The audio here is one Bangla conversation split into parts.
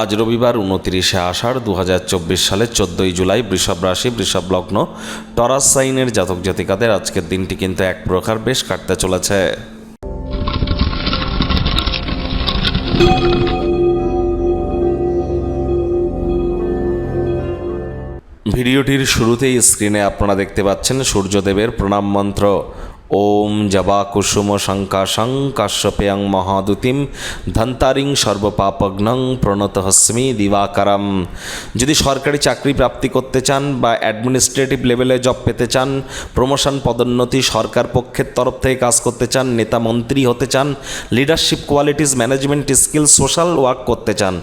আজ রবিবার উনতিরিশে আষাঢ় দু হাজার চব্বিশ সালের চোদ্দোই জুলাই বৃষভ রাশি, বৃষভ লগ্ন। টরাস সাইনের জাতক জাতিকাদের আজকের দিনটি কিন্তু এক প্রকার বেশ কাটতে চলেছে। ভিডিওটির শুরুতেই স্ক্রিনে আপনারা দেখতে পাচ্ছেন সূর্যদেবের প্রণাম মন্ত্র। ওম জবা কুসুম শঙ্কাশং কাশ্যপেয়ং মহাদুতিম ধন্তারিং সর্বপাপগ্নং প্রণত হস্মি দিবাকারম। যদি সরকারি চাকরি প্রাপ্তি করতে চান বা অ্যাডমিনিস্ট্রেটিভ লেভেলে জব পেতে চান প্রমোশন পদোন্নতি সরকার পক্ষের তরফ থেকে কাজ করতে চান, নেতা মন্ত্রী হতে চান leadership qualities management skill social work করতে চান,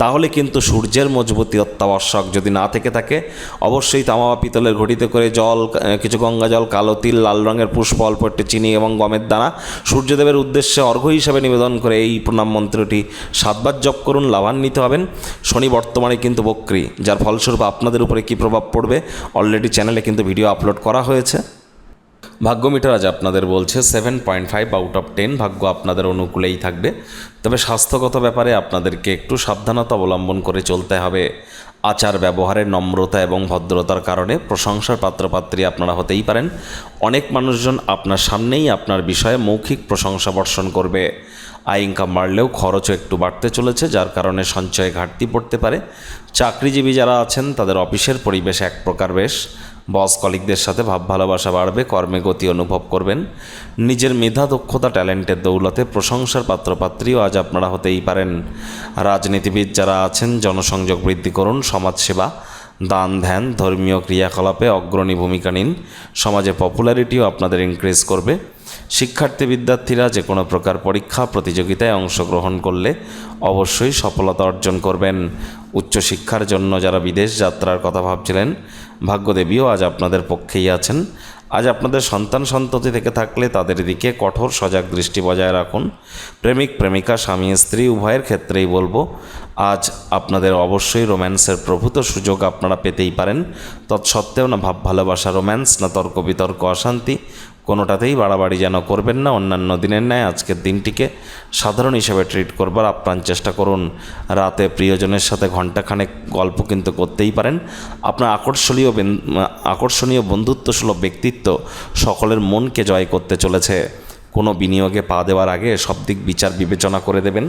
তাহলে কিন্তু সূর্যের মজবুতি অত্যাবশ্যক। যদি না থেকে থাকে, অবশ্যই তামা পিতলের ঘটিতে করে জল কিছু গঙ্গা জল, কালো তিল, লাল রঙের পুষ্প অল্প একটু চিনি এবং গমের দানা। সূর্যদেবের উদ্দেশ্যে অর্ঘ্য হিসাবে নিবেদন করে এই প্রণাম মন্ত্রটি সাতবার জপ করুন, লাভান্বিত হবেন। শনি বর্তমানে কিন্তু বক্রী, যার ফলস্বরূপ আপনাদের উপরে কী প্রভাব পড়বে অলরেডি চ্যানেলে কিন্তু ভিডিও আপলোড করা হয়েছে। ভাগ্য মিটার আজ আপনাদের বলছে seven point five out of ten ভাগ্য আপনাদের অনুকূলেই থাকবে। তবে স্বাস্থ্যগত ব্যাপারে আপনাদেরকে একটু সাবধানতা অবলম্বন করে চলতে হবে। আচার ব্যবহারে নম্রতা এবং ভদ্রতার কারণে প্রশংসার পাত্রপাত্রী আপনারা হতেই পারেন। অনেক মানুষজন আপনার সামনেই আপনার বিষয়ে মৌখিক প্রশংসা বর্ষণ করবে। আয় ইনকাম বাড়লেও খরচও একটু বাড়তে চলেছে, যার কারণে সঞ্চয়ে ঘাটতি পড়তে পারে। চাকরিজীবী যারা আছেন, তাদের অফিসের পরিবেশ এক প্রকার বেশ। বস কলিকদের সাথে ভাব ভালোবাসা বাড়বে, কর্মে গতি অনুভব করবেন। নিজের মেধা, দক্ষতা, ট্যালেন্টের দৌলতে প্রশংসার পাত্রপাত্রীও আজ আপনারা হতেই পারেন। রাজনীতিবিদ যারা আছেন, জনসংযোগ বৃদ্ধি করুন, সমাজসেবা দান, ধ্যান, ধর্মীয় ক্রিয়াকলাপে অগ্রণী ভূমিকা নিন। সমাজে পপুলারিটিও আপনাদের ইনক্রিজ করবে। শিক্ষার্থী, বিদ্যার্থীরা যে কোনো প্রকার পরীক্ষা, প্রতিযোগিতায় অংশগ্রহণ করলে অবশ্যই সফলতা অর্জন করবেন। উচ্চশিক্ষার জন্য যারা বিদেশ যাত্রার কথা ভাবছিলেন, ভাগ্যদেবীও আজ আপনাদের পক্ষেই আছেন। আজ আপনাদের সন্তান সন্ততি থেকে থাকলে তাদের দিকে কঠোর সজাগ দৃষ্টি বজায় রাখুন। প্রেমিক, প্রেমিকা, স্বামী, স্ত্রী, উভয়ের ক্ষেত্রেই বলব, আজ আপনাদের অবশ্যই রোম্যান্সের প্রভূত সুযোগ আপনারা পেতেই পারেন। তৎসত্ত্বেও না ভাব ভালোবাসা রোম্যান্স, না তর্ক বিতর্ক অশান্তি কোনোটাতেই বাড়াবাড়ি যেন করবেন না। অন্যান্য দিনের ন্যায় আজকের দিনটিকে সাধারণ হিসেবে ট্রিট করবার আপ্রাণ চেষ্টা করুন। রাতে প্রিয়জনের সাথে ঘণ্টাখানেক গল্প কিন্তু করতেই পারেন। আপনার আকর্ষণীয় আকর্ষণীয় বন্ধুত্বসুলভ ব্যক্তিত্ব সকলের মনকে জয় করতে চলেছে। কোনো বিনিয়োগে পা দেওয়ার আগে সব দিক বিচার বিবেচনা করে দেবেন।